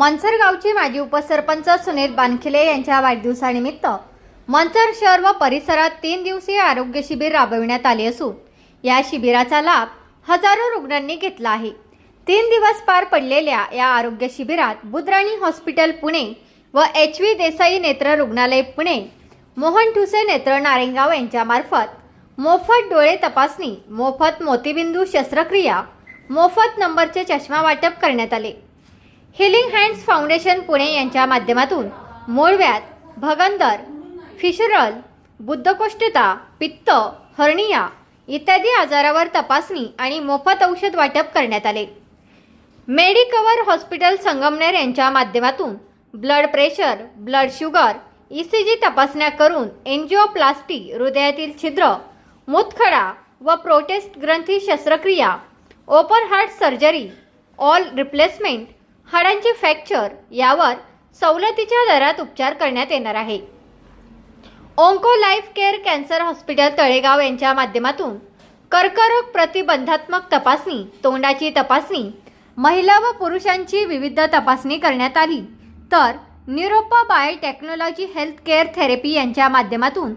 मनसर गावचे माजी उपसरपंच सुनील बानखिले यांच्या वाढदिवसानिमित्त मनसर शहर व परिसरात तीन दिवसीय आरोग्य शिबिर राबविण्यात आले असून या शिबिराचा लाभ हजारो रुग्णांनी घेतला आहे. तीन दिवस पार पडलेल्या या आरोग्य शिबिरात बुद्राणी हॉस्पिटल पुणे व एच व्ही देसाई नेत्र रुग्णालय पुणे मोहन ठुसे नेत्र नारेंगाव यांच्यामार्फत मोफत डोळे तपासणी मोफत मोतीबिंदू शस्त्रक्रिया मोफत नंबरचे चष्मा वाटप करण्यात आले. हिलिंग हँड्स फाउंडेशन पुणे यांच्या माध्यमातून मोळव्यात भगंदर फिशरल बुद्धकोष्ठता पित्त हर्निया इत्यादी आजारावर तपासणी आणि मोफत औषध वाटप करण्यात आले. मेडिकवर हॉस्पिटल संगमनेर यांच्या माध्यमातून blood pressure blood sugar E C G तपासण्या करून एन्जिओप्लास्टी हृदयातील छिद्र मूतखडा व प्रोटेस्ट ग्रंथी शस्त्रक्रिया open heart surgery all replacement हाडांचे fracture यावर सवलतीच्या दरात उपचार करण्यात येणार आहे. Onco life care cancer hospital Talegaon यांच्या माध्यमातून कर्करोग प्रतिबंधात्मक तपासणी तोंडाची तपासणी महिला व पुरुषांची विविध तपासणी करण्यात आली. तर न्युरोपा बायोटेक्नॉलॉजी हेल्थ केअर थेरपी यांच्या माध्यमातून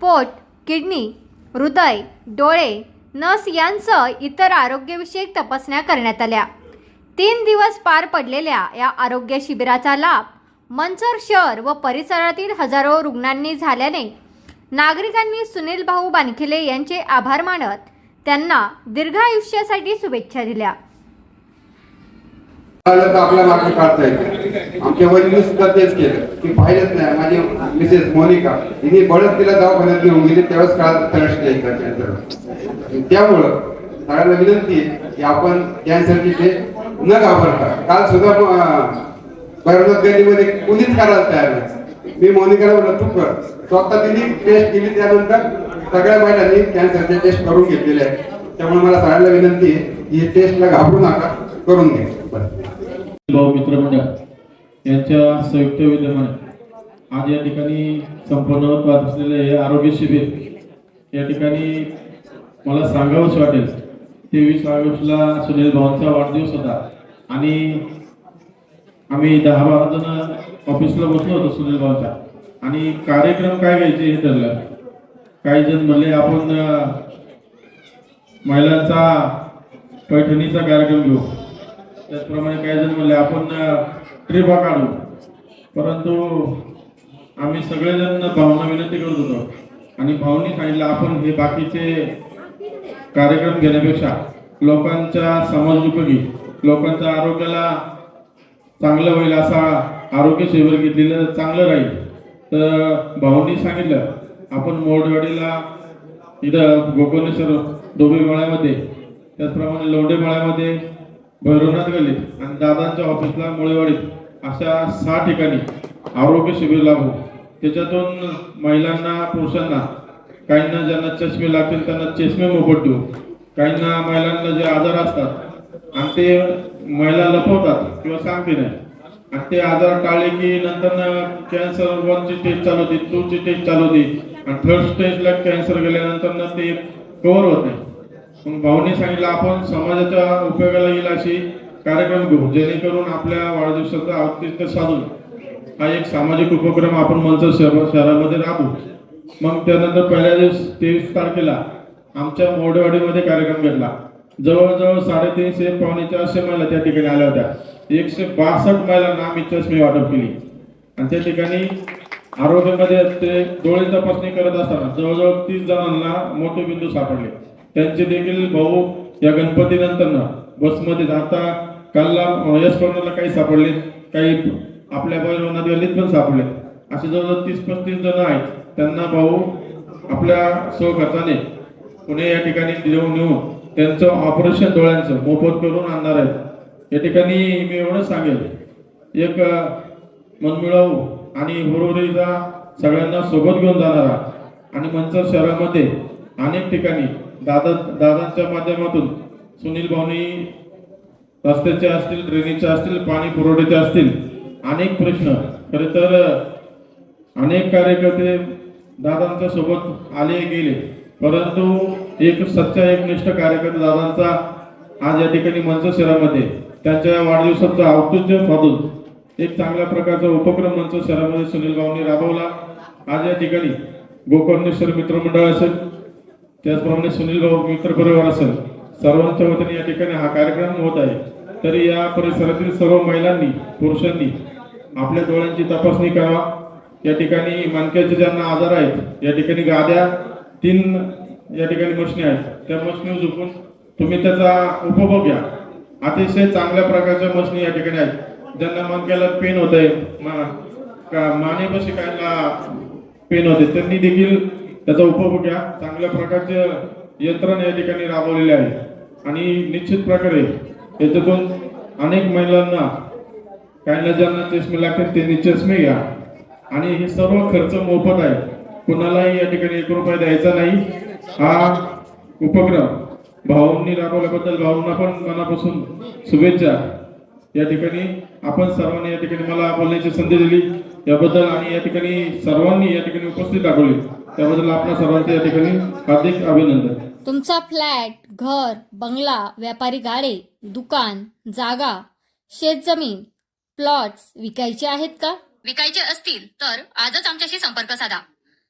पोट किडनी हृदय डोळे नस यांसह इतर आरोग्यविषयक तपासण्या करण्यात आल्या. तीन दिवस पार पडलेल्या या आरोग्य शिबिराचा लाभ मंचर शहर व परिसरातील हजारो रुग्णांनी झाल्याने नागरिकांनी सुनील भाऊ बानखिले यांचे आभार मानत त्यांना दीर्घ आयुष्यासाठी शुभेच्छा दिल्या. आपल्या मागे काढता येते. आमच्या वडील सुद्धा तेच केलं. की पाहिलंच नाही. माझी मिसेस मोनिका हिने बळच तिला दवाखान्यात घेऊन गेली त्यावेळेस काळात कॅन्सर त्यामुळं सगळ्यांना विनंती आहे की आपण कॅन्सरची ते न घाबरता काल सुद्धा भैरवनाथ गल्लीमध्ये कुणीच करायला तयार नाही मी मोनिकाला म्हणलं तू कर. स्वतः तिने टेस्ट केली त्यानंतर सगळ्या महिलांनी कॅन्सरचे टेस्ट करून घेतलेले आहे त्यामुळे मला सगळ्यांना विनंती आहे की हे टेस्टला घाबरू नका करून घ्या मित्र भाऊ मित्रमंडळ यांच्या संयुक्त विद्यमाने आज या ठिकाणी संपन्न होत पाहत असलेले हे आरोग्य शिबिर या ठिकाणी मला सांगावंच वाटेल. तेवीस ऑगस्टला सुनील भाऊंचा वाढदिवस होता. आणि आम्ही दहा बारा जण ऑफिसला बसलो होतो सुनील भाऊच्या. आणि कार्यक्रम काय घ्यायचे हे ठरलं. काही जण म्हणले आपण महिलांचा पैठणीचा कार्यक्रम घेऊ. त्याचप्रमाणे काही जण म्हणले आपण ट्रिपा काढू. परंतु आम्ही सगळेजण भावना विनंती करत होतो. आणि भाऊनी सांगितलं आपण हे बाकीचे कार्यक्रम घेण्यापेक्षा लोकांच्या समाजोपयोगी लोकांच्या आरोग्याला चांगलं होईल असा आरोग्य शिबिर घेतलेलं चांगलं राहील. तर भाऊनी सांगितलं आपण मोडवाडीला इथं गोकर्णेश्वर डोबे मळ्यामध्ये त्याचप्रमाणे लोंढे मळ्यामध्ये भैरवनाथ गल्लीत आणि दादांच्या ऑफिसला मुळेवाडीत अशा सहा ठिकाणी आरोग्य शिबिर लागू. त्याच्यातून महिलांना पुरुषांना काहींना ज्यांना चष्मे लागतील त्यांना चष्मे मोफत देऊ. काहींना महिलांना जे आजार असतात आणि ते महिला लपवतात किंवा सांगते नाही. आणि ते आजार टाळले की नंतर कॅन्सर वनची टेस्ट चालू होती टू ची टेस्ट चालू होती. आणि थर्ड स्टेजला कॅन्सर गेल्यानंतर ते कव्हर होत नाही. मग भाऊने सांगितलं आपण समाजाच्या उपयोगाला येईल अशी कार्यक्रम घेऊ जेणेकरून आपल्या वाढदिवसाचं औचित्य साधून हा एक सामाजिक उपक्रम आपण मंचर शहर शहरामध्ये राबू मग त्यानंतर पहिल्या दिवस तेवीस तारखेला आमच्या मोडेवाडीमध्ये कार्यक्रम घेतला. जवळजवळ साडेतीनशे पावणे चारशे महिला त्या ठिकाणी आल्या होत्या. एकशे बासष्ट महिलांना आम्ही चष्मे वाटप केली. आणि त्या ठिकाणी आरोग्यामध्ये ते डोळे तपासणी करत असताना जवळजवळ तीस जणांना मोठे बिंदू सापडले. त्यांचे देखील भाऊ या गणपती नंतर बसमध्ये आता कालला यश कॉर्नरला काही सापडले? काही आपल्या भैरवनाथ गल्लीत पण सापडले. असे जवळजवळ तीस पस्तीस जण आहेत. त्यांना भाऊ आपल्या स्वखर्चाने पुणे या ठिकाणी देऊन नेऊन त्यांचं ऑपरेशन डोळ्यांचं मोफत करून आणणार आहेत. या ठिकाणी मी एवढं सांगेल. एक अं, मनमिळावू आणि हुरहुरीचा सगळ्यांना सोबत घेऊन जाणारा आणि मंचर शहरामध्ये अनेक ठिकाणी दादा दादांच्या माध्यमातून सुनील भाऊनी रस्त्याचे असतील ड्रेनेजचे असतील पाणी पुरवठ्याचे असतील अनेक प्रश्न. खरे तर अनेक कार्यकर्ते दादांच्या सोबत आले गेले. परंतु एक सच्चा एकनिष्ठ कार्यकर्ता दादांचा आज या ठिकाणी मंच शहरामध्ये त्यांच्या वाढदिवसाचं औतुज्य साधून एक चांगल्या प्रकारचा उपक्रम मंच शहरामध्ये सुनील भाऊंनी राबवला. आज या ठिकाणी गोकर्णेश्वर मित्रमंडळ असेल त्याचप्रमाणे सुनील भाऊ मित्र परिवार असेल सर्वांच्या वतीने या ठिकाणी हा कार्यक्रम होत आहे. तरी या परिसरातील सर्व महिलांनी पुरुषांनी आपल्या डोळ्यांची तपासणी करावा. या ठिकाणी मानक्याचे ज्यांना आजार आहेत या ठिकाणी गाद्या तीन या ठिकाणी मशनी आहेत त्या मशनी झुकून तुम्ही त्याचा उपभोग घ्या. अतिशय चांगल्या प्रकारच्या मशनी या ठिकाणी आहेत. ज्यांना मणक्याला पेन होत आहे मानेपाशी कायला पेन होते त्यांनी देखील त्याचा उपभोग घ्या. चांगल्या प्रकारचे यंत्रणा या ठिकाणी राबवलेले आहे. आणि निश्चित प्रकारे याच्यातून अनेक महिलांना काहींना ज्यांना चष्मे लागतील त्यांनी चष्मे घ्या. आणि हे सर्व खर्च मोफत आहे. कुणालाही या ठिकाणी एक रुपया द्यायचा नाही. हा उपक्रम भाऊंनी राबवल्याबद्दल भाऊंना पण मनापासून शुभेच्छा. या ठिकाणी आपण सर्वांनी या ठिकाणी मला बोलण्याची संधी दिली. याबद्दल आणि या ठिकाणी सर्वांनी या ठिकाणी उपस्थित दाखवली. त्याबद्दल आपल्या सर्वांचे या ठिकाणी हार्दिक अभिनंदन. तुमचा फ्लॅट घर बंगला व्यापारी गाडे दुकान जागा शेतजमीन प्लॉट्स विकायचे आहेत का? विकायचे असतील तर आजच आमच्याशी संपर्क साधा.